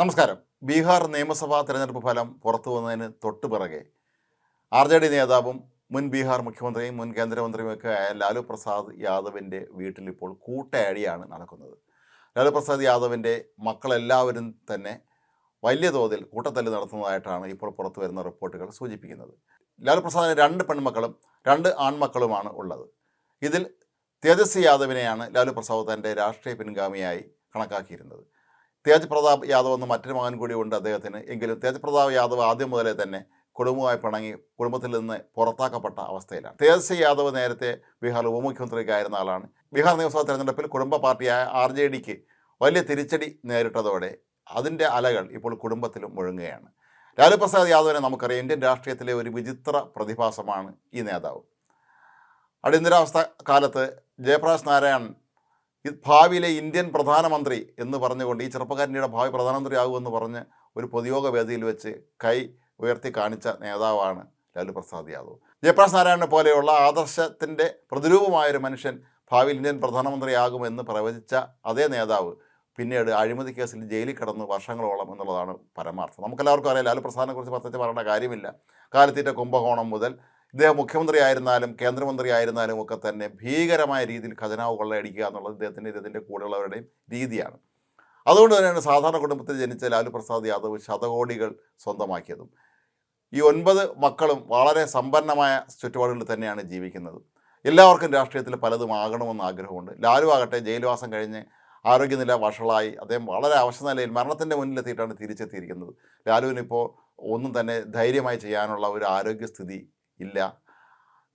നമസ്കാരം. ബീഹാർ നിയമസഭാ തെരഞ്ഞെടുപ്പ് ഫലം പുറത്തു വന്നതിന് തൊട്ടു പിറകെ ആർ ജെ ഡി നേതാവും മുൻ ബീഹാർ മുഖ്യമന്ത്രിയും മുൻ കേന്ദ്രമന്ത്രിയുമൊക്കെ ആയ ലാലു പ്രസാദ് യാദവിന്റെ വീട്ടിൽ ഇപ്പോൾ കൂട്ടയടിയാണ് നടക്കുന്നത്. ലാലു പ്രസാദ് യാദവിന്റെ മക്കളെല്ലാവരും തന്നെ വലിയ തോതിൽ കൂട്ടത്തല്ല് നടത്തുന്നതായിട്ടാണ് ഇപ്പോൾ പുറത്തു വരുന്ന റിപ്പോർട്ടുകൾ സൂചിപ്പിക്കുന്നത്. ലാലു പ്രസാദിന് രണ്ട് പെൺമക്കളും രണ്ട് ആൺമക്കളുമാണ് ഉള്ളത്. ഇതിൽ തേജസ്വി യാദവിനെയാണ് ലാലു പ്രസാദ് തന്റെ രാഷ്ട്രീയ പിൻഗാമിയായി കണക്കാക്കിയിരുന്നത്. തേജ് പ്രതാപ് യാദവ് എന്ന മറ്റൊരു മകൻ കൂടിയുണ്ട് അദ്ദേഹത്തിന്. എങ്കിലും തേജ് പ്രതാപ് യാദവ് ആദ്യം മുതലേ തന്നെ കുടുംബമായി പിണങ്ങി കുടുംബത്തിൽ നിന്ന് പുറത്താക്കപ്പെട്ട അവസ്ഥയിലാണ്. തേജസ്വി യാദവ് നേരത്തെ ബീഹാർ ഉപമുഖ്യമന്ത്രിയൊക്കെ ആയിരുന്ന ആളാണ്. ബീഹാർ നിയമസഭാ തെരഞ്ഞെടുപ്പിൽ കുടുംബ പാർട്ടിയായ ആർ ജെ ഡിക്ക് വലിയ തിരിച്ചടി നേരിട്ടതോടെ അതിന്റെ അലകൾ ഇപ്പോൾ കുടുംബത്തിലും മുഴങ്ങുകയാണ്. ലാലു പ്രസാദ് യാദവിനെ നമുക്കറിയാം ഇന്ത്യൻ രാഷ്ട്രീയത്തിലെ ഒരു വിചിത്ര പ്രതിഭാസമാണ് ഈ നേതാവ്. അടിയന്തരാവസ്ഥ കാലത്ത് ജയപ്രകാശ് നാരായണൻ ഭാവിയിലെ ഇന്ത്യൻ പ്രധാനമന്ത്രി എന്ന് പറഞ്ഞുകൊണ്ട് ഈ ചെറുപ്പക്കാരന്റെ ഭാവി പ്രധാനമന്ത്രി ആകുമെന്ന് പറഞ്ഞ് ഒരു പൊതുയോഗ വേദിയിൽ വെച്ച് കൈ ഉയർത്തി കാണിച്ച നേതാവാണ് ലാലു പ്രസാദ് യാദവ്. ജയപ്രകാശ് നാരായണനെ പോലെയുള്ള ആദർശത്തിന്റെ പ്രതിരൂപമായൊരു മനുഷ്യൻ ഭാവിയിൽ ഇന്ത്യൻ പ്രധാനമന്ത്രിയാകുമെന്ന് പ്രവചിച്ച അതേ നേതാവ് പിന്നീട് അഴിമതി കേസിൽ ജയിലിൽ കിടന്നു വർഷങ്ങളോളം എന്നുള്ളതാണ് പരമാർത്ഥം. നമുക്കെല്ലാവർക്കും അറിയാം ലാലു പ്രസാദിനെ കുറിച്ച് പ്രത്യേകിച്ച് പറയേണ്ട കാര്യമില്ല. കാലത്തീറ്റ കുംഭകോണം മുതൽ ഇദ്ദേഹം മുഖ്യമന്ത്രിയായിരുന്നാലും കേന്ദ്രമന്ത്രിയായിരുന്നാലും ഒക്കെ തന്നെ ഭീകരമായ രീതിയിൽ ഖജനാവ് കൊള്ളയടിക്കുക എന്നുള്ളത് ഇദ്ദേഹത്തിന്റെ ഇദ്ദേഹത്തിന്റെ കൂടെയുള്ളവരുടെയും രീതിയാണ്. അതുകൊണ്ട് തന്നെയാണ് സാധാരണ കുടുംബത്തിൽ ജനിച്ച ലാലു പ്രസാദ് യാദവ് ശതകോടികൾ സ്വന്തമാക്കിയതും. ഈ ഒൻപത് മക്കളും വളരെ സമ്പന്നമായ ചുറ്റുപാടുകളിൽ തന്നെയാണ് ജീവിക്കുന്നത്. എല്ലാവർക്കും രാഷ്ട്രീയത്തിൽ പലതും ആകണമെന്ന് ആഗ്രഹമുണ്ട്. ലാലു ആകട്ടെ ജയിൽവാസം കഴിഞ്ഞ് ആരോഗ്യനില വഷളായി അദ്ദേഹം വളരെ അവശനിലയിൽ മരണത്തിന്റെ മുന്നിലെത്തിയിട്ടാണ് തിരിച്ചെത്തിയിരിക്കുന്നത്. ലാലുവിനിപ്പോൾ ഒന്നും തന്നെ ധൈര്യമായി ചെയ്യാനുള്ള ഒരു ആരോഗ്യസ്ഥിതി ഇല്ല.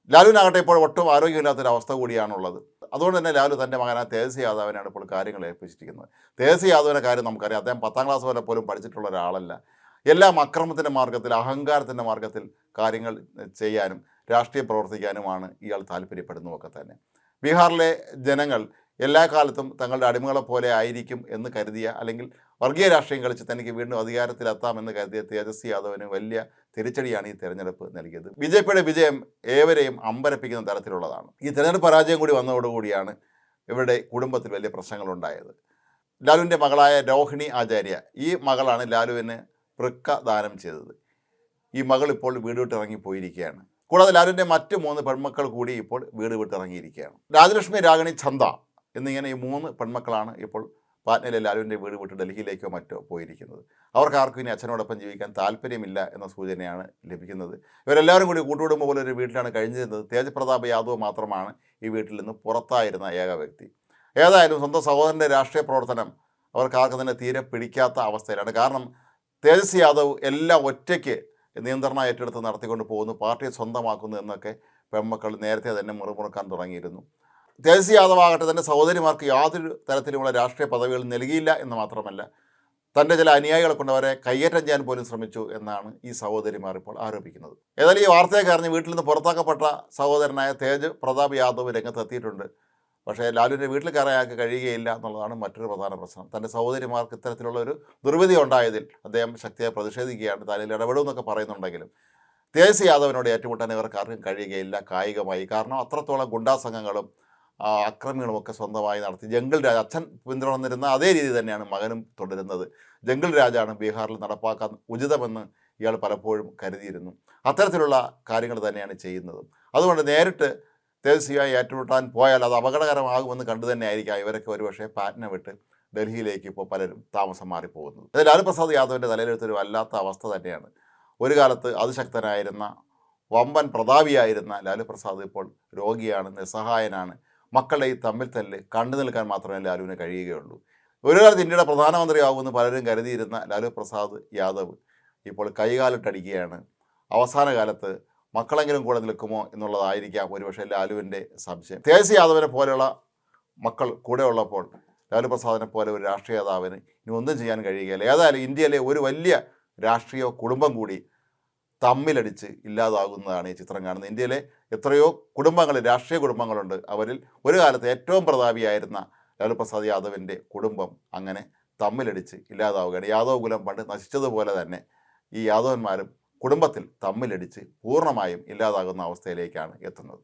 ലാലുവിനാകട്ടെ ഇപ്പോൾ ഒട്ടും ആരോഗ്യമില്ലാത്തൊരവസ്ഥ കൂടിയാണുള്ളത്. അതുകൊണ്ട് തന്നെ ലാലു തന്റെ മകനായ തേജസ് യാദവിനാണ് ഇപ്പോൾ കാര്യങ്ങൾ ഏൽപ്പിച്ചിരിക്കുന്നത്. തേജസ് യാദവിന്റെ കാര്യം നമുക്കറിയാം. അദ്ദേഹം പത്താം ക്ലാസ് വരെ പോലും പഠിച്ചിട്ടുള്ള ഒരാളല്ല. എല്ലാം അക്രമത്തിന്റെ മാർഗത്തിൽ അഹങ്കാരത്തിന്റെ മാർഗത്തിൽ കാര്യങ്ങൾ ചെയ്യാനും രാഷ്ട്രീയം പ്രവർത്തിക്കാനുമാണ് ഇയാൾ താല്പര്യപ്പെടുന്നതൊക്കെ തന്നെ. ബീഹാറിലെ ജനങ്ങൾ എല്ലാ കാലത്തും തങ്ങളുടെ അടിമകളെ പോലെ ആയിരിക്കും എന്ന് കരുതിയ അല്ലെങ്കിൽ വർഗീയ രാഷ്ട്രീയം കളിച്ച് തനിക്ക് വീണ്ടും അധികാരത്തിലെത്താമെന്ന് കരുതിയ തേജസ്വി യാദവിന് വലിയ തിരിച്ചടിയാണ് ഈ തെരഞ്ഞെടുപ്പ് നൽകിയത്. ബി ജെ പിയുടെ വിജയം ഏവരെയും അമ്പരപ്പിക്കുന്ന തരത്തിലുള്ളതാണ്. ഈ തെരഞ്ഞെടുപ്പ് പരാജയം കൂടി വന്നതോടുകൂടിയാണ് ഇവരുടെ കുടുംബത്തിൽ വലിയ പ്രശ്നങ്ങളുണ്ടായത്. ലാലുവിന്റെ മകളായ രോഹിണി ആചാര്യ ഈ മകളാണ് ലാലുവിന് വൃക്ക ദാനം ചെയ്തത്. ഈ മകൾ ഇപ്പോൾ വീട് വിട്ടിറങ്ങി പോയിരിക്കുകയാണ്. കൂടാതെ ലാലുവിന്റെ മറ്റ് മൂന്ന് പെൺമക്കൾ കൂടി ഇപ്പോൾ വീട് വിട്ടിറങ്ങിയിരിക്കുകയാണ് രാജലക്ഷ്മി രാഗിണി ചന്ത എന്നിങ്ങനെ ഈ മൂന്ന് പെൺമക്കളാണ് ഇപ്പോൾ പാറ്റ്നയിലെ ലാലുവിന്റെ വീട് വിട്ട് ഡൽഹിയിലേക്കോ മറ്റോ പോയിരിക്കുന്നത്. അവർക്ക് ആർക്കും ഇനി അച്ഛനോടൊപ്പം ജീവിക്കാൻ താല്പര്യമില്ല എന്ന സൂചനയാണ് ലഭിക്കുന്നത്. ഇവരെല്ലാവരും കൂടി കൂട്ടുകുടുംബം പോലെ ഒരു വീട്ടിലാണ് കഴിഞ്ഞിരുന്നത് തേജ് പ്രതാപ് യാദവ് മാത്രമാണ് ഈ വീട്ടിൽ നിന്ന് പുറത്തായിരുന്ന ഏക വ്യക്തി. ഏതായാലും സ്വന്തം സഹോദരന്റെ രാഷ്ട്രീയ പ്രവർത്തനം അവർക്ക് ആർക്കും തന്നെ തീരെ പിടിക്കാത്ത അവസ്ഥയിലാണ്. കാരണം തേജസ് യാദവ് എല്ലാം ഒറ്റയ്ക്ക് നിയന്ത്രണം ഏറ്റെടുത്ത് നടത്തിക്കൊണ്ട് പോകുന്നു. പാർട്ടിയെ സ്വന്തമാക്കുന്നു എന്നൊക്കെ പെൺമക്കൾ നേരത്തെ തന്നെ മുറുമുറുക്കാൻ തുടങ്ങിയിരുന്നു. തേജസ്വി യാദവ് ആകട്ടെ തന്റെ സഹോദരിമാർക്ക് യാതൊരു തരത്തിലുമുള്ള രാഷ്ട്രീയ പദവികൾ നൽകിയില്ല എന്ന് മാത്രമല്ല തന്റെ ചില അനുയായികളെ കൊണ്ട് അവരെ കയ്യേറ്റം ചെയ്യാൻ പോലും ശ്രമിച്ചു എന്നാണ് ഈ സഹോദരിമാർ ഇപ്പോൾ ആരോപിക്കുന്നത്. ഏതായാലും ഈ വാർത്തയൊക്കെ അറിഞ്ഞ് വീട്ടിൽ നിന്ന് പുറത്താക്കപ്പെട്ട സഹോദരനായ തേജ് പ്രതാപ് യാദവ് രംഗത്തെത്തിയിട്ടുണ്ട്. പക്ഷേ ലാലുവിന്റെ വീട്ടിൽ കയറാൻ അയാൾക്ക് കഴിയുകയില്ല എന്നുള്ളതാണ് മറ്റൊരു പ്രധാന പ്രശ്നം. തന്റെ സഹോദരിമാർക്ക് ഇത്തരത്തിലുള്ള ഒരു ദുർവിധി ഉണ്ടായതിൽ അദ്ദേഹം ശക്തിയെ പ്രതിഷേധിക്കുകയാണ് താനിൽ ഇടപെടുമെന്നൊക്കെ പറയുന്നുണ്ടെങ്കിലും തേജസ് യാദവിനോട് ഏറ്റുമുട്ടാൻ ഇവർക്ക് ആർക്കും കഴിയുകയില്ല കായികമായി. കാരണം അത്രത്തോളം ഗുണ്ടാ സംഘങ്ങളും ആ, അക്രമികളും ഒക്കെ സ്വന്തമായി നടത്തി. ജംഗിൾ രാജ് അച്ഛൻ പിന്തുടർന്നിരുന്ന അതേ രീതി തന്നെയാണ് മകനും തുടരുന്നത്. ജംഗിൾ രാജാണ് ബീഹാറിൽ നടപ്പാക്കാൻ ഉചിതമെന്ന് ഇയാൾ പലപ്പോഴും കരുതിയിരുന്നു. അത്തരത്തിലുള്ള കാര്യങ്ങൾ തന്നെയാണ് ചെയ്യുന്നത്. അതുകൊണ്ട് നേരിട്ട് തേജസ്വിയായി ഏറ്റുമുട്ടാൻ പോയാൽ അത് അപകടകരമാകുമെന്ന് കണ്ടു തന്നെ ആയിരിക്കാം ഇവരൊക്കെ ഒരുപക്ഷെ പാറ്റ്ന വിട്ട് ഡൽഹിയിലേക്ക് ഇപ്പോൾ പലരും താമസം മാറിപ്പോകുന്നത്. അത് ലാലു പ്രസാദ് യാദവിന്റെ തലയിലെടുത്തൊരു വല്ലാത്ത അവസ്ഥ തന്നെയാണ്. ഒരു കാലത്ത് അതിശക്തനായിരുന്ന വമ്പൻ പ്രതാപിയായിരുന്ന ലാലു പ്രസാദ് ഇപ്പോൾ രോഗിയാണ് നിസ്സഹായനാണ്. മക്കളുടെ ഈ തമ്മിൽ തല്ല് കണ്ടു നിൽക്കാൻ മാത്രമേ ലാലുവിന് കഴിയുകയുള്ളൂ. ഒരു കാലത്ത് ഇന്ത്യയുടെ പ്രധാനമന്ത്രിയാവുമെന്ന് പലരും കരുതിയിരുന്ന ലാലു പ്രസാദ് യാദവ് ഇപ്പോൾ കൈകാലിട്ടടിക്കുകയാണ്. അവസാന കാലത്ത് മക്കളെങ്കിലും കൂടെ നിൽക്കുമോ എന്നുള്ളതായിരിക്കാം ഒരുപക്ഷെ ലാലുവിന്റെ സംശയം. തേജസ് യാദവിനെ പോലെയുള്ള മക്കൾ കൂടെ ഉള്ളപ്പോൾ ലാലു പ്രസാദിനെ പോലെ ഒരു രാഷ്ട്രീയ നേതാവിന് ഇനി ഒന്നും ചെയ്യാൻ കഴിയുകയില്ല. ഏതായാലും ഇന്ത്യയിലെ ഒരു വലിയ രാഷ്ട്രീയ കുടുംബം കൂടി തമ്മിലടിച്ച് ഇല്ലാതാകുന്നതാണ് ഈ ചിത്രം കാണുന്നത്. ഇന്ത്യയിലെ എത്രയോ കുടുംബങ്ങൾ രാഷ്ട്രീയ കുടുംബങ്ങളുണ്ട്. അവരിൽ ഒരു കാലത്ത് ഏറ്റവും പ്രതാപിയായിരുന്ന ലാലു പ്രസാദ് യാദവിന്റെ കുടുംബം അങ്ങനെ തമ്മിലടിച്ച് ഇല്ലാതാവുകയാണ്. യാദവ് കുലം പണ്ട് നശിച്ചതുപോലെ തന്നെ ഈ യാദവന്മാരും കുടുംബത്തിൽ തമ്മിലടിച്ച് പൂർണമായും ഇല്ലാതാകുന്ന അവസ്ഥയിലേക്കാണ് എത്തുന്നത്.